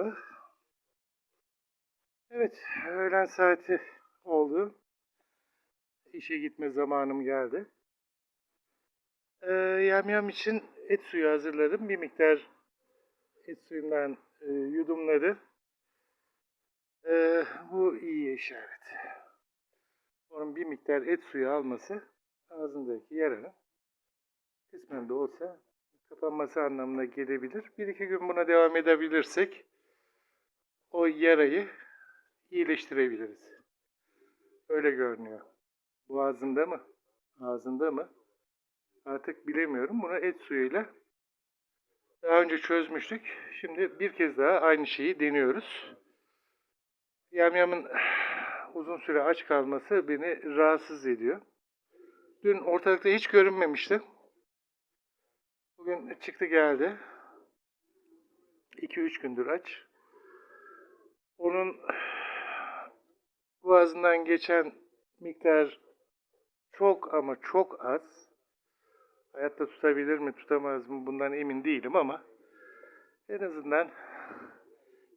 Merhaba. Evet, öğlen saati oldu. İşe gitme zamanım geldi. Ee, yamyam için et suyu hazırladım. Bir miktar et suyundan e, yudumladı. Ee, bu iyi işaret. Onun bir miktar et suyu alması ağzındaki yaranın kısmen de olsa kapanması anlamına gelebilir. Bir iki gün buna devam edebilirsek o yarayı iyileştirebiliriz. Öyle görünüyor. Boğazında mı? Ağzında mı? Artık bilemiyorum. Bunu et suyuyla daha önce çözmüştük. Şimdi bir kez daha aynı şeyi deniyoruz. Yamyamın uzun süre aç kalması beni rahatsız ediyor. Dün ortalıkta hiç görünmemişti. Bugün çıktı geldi. 2-3 gündür aç. Onun boğazından geçen miktar çok ama çok az. Hayatta tutabilir mi tutamaz mı bundan emin değilim ama en azından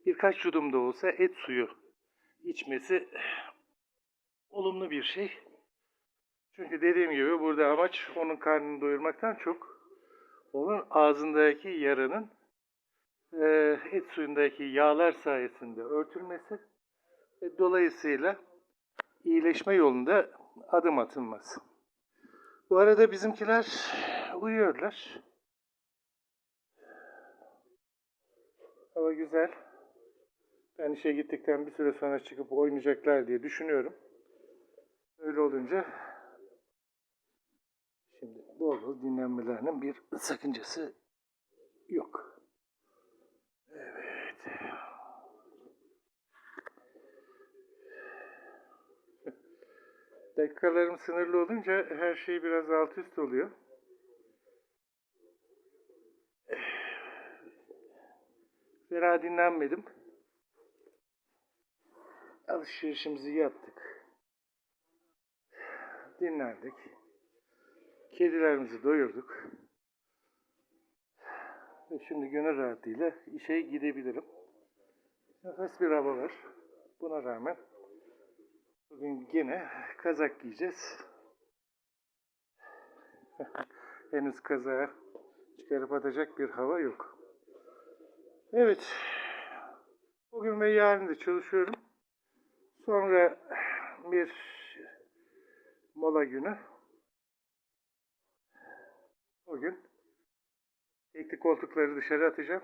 birkaç yudum da olsa et suyu içmesi olumlu bir şey. Çünkü dediğim gibi burada amaç onun karnını doyurmaktan çok onun ağzındaki yaranın e, et suyundaki yağlar sayesinde örtülmesi ve dolayısıyla iyileşme yolunda adım atılması. Bu arada bizimkiler uyuyorlar. Hava güzel. Ben işe gittikten bir süre sonra çıkıp oynayacaklar diye düşünüyorum. Öyle olunca şimdi bol bol dinlenmelerinin bir sakıncası yok. Evet. Dakikalarım sınırlı olunca her şey biraz alt üst oluyor. Fena dinlenmedim. Alışverişimizi yaptık. Dinlendik. Kedilerimizi doyurduk. Ve şimdi gönül rahatlığıyla işe gidebilirim. Nefes bir hava var. Buna rağmen bugün yine kazak giyeceğiz. Henüz kazağı çıkarıp atacak bir hava yok. Evet. Bugün ve yarın da çalışıyorum. Sonra bir mola günü. O gün tekli koltukları dışarı atacağım.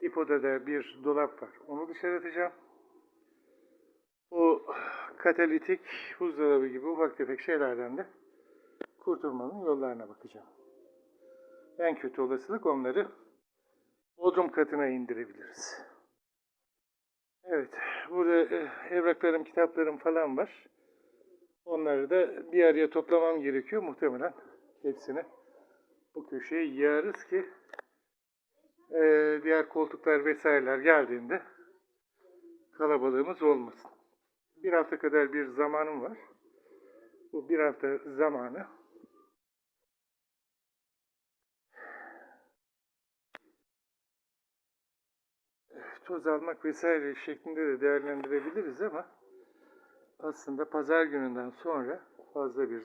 Depoda da bir dolap var. Onu dışarı atacağım. O katalitik buzdolabı gibi ufak tefek şeylerden de kurtulmanın yollarına bakacağım. En kötü olasılık onları bodrum katına indirebiliriz. Evet, burada e, evraklarım, kitaplarım falan var. Onları da bir araya toplamam gerekiyor. Muhtemelen hepsini bu köşeye yığarız ki e, diğer koltuklar vesaireler geldiğinde kalabalığımız olmasın. Bir hafta kadar bir zamanım var. Bu bir hafta zamanı toz almak vesaire şeklinde de değerlendirebiliriz ama aslında pazar gününden sonra fazla bir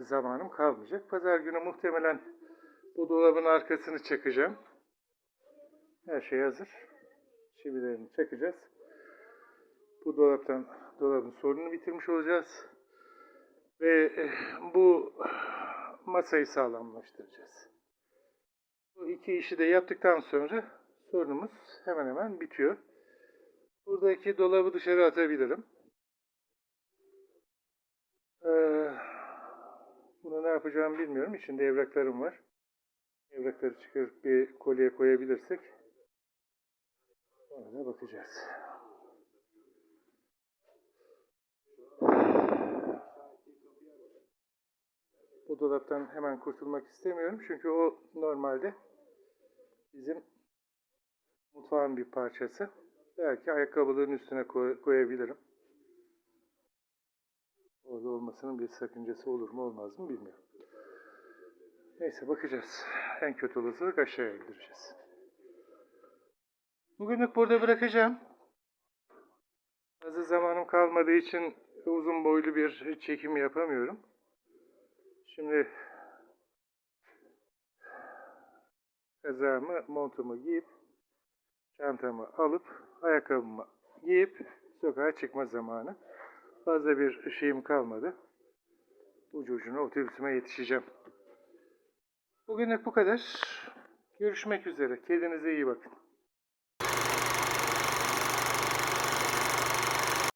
zamanım kalmayacak. Pazar günü muhtemelen bu dolabın arkasını çakacağım. Her şey hazır. Çivilerini çakacağız. Bu dolaptan dolabın sorununu bitirmiş olacağız. Ve eh, bu masayı sağlamlaştıracağız. Bu iki işi de yaptıktan sonra sorunumuz hemen hemen bitiyor. Buradaki dolabı dışarı atabilirim. Ee, bunu ne yapacağımı bilmiyorum. İçinde evraklarım var. Evrakları çıkarıp bir kolye koyabilirsek ona da bakacağız. Bu dolaptan hemen kurtulmak istemiyorum. Çünkü o normalde bizim mutfağın bir parçası. Belki ayakkabıların üstüne koy- koyabilirim. Orada olmasının bir sakıncası olur mu olmaz mı bilmiyorum. Neyse bakacağız. En kötü olasılık aşağıya indireceğiz. Bugünlük burada bırakacağım. Fazla zamanım kalmadığı için uzun boylu bir çekim yapamıyorum. Şimdi kazağımı, montumu giyip çantamı alıp ayakkabımı giyip sokağa çıkma zamanı. Fazla bir şeyim kalmadı. Ucu ucuna otobüsüme yetişeceğim. Bugünlük bu kadar. Görüşmek üzere. Kendinize iyi bakın.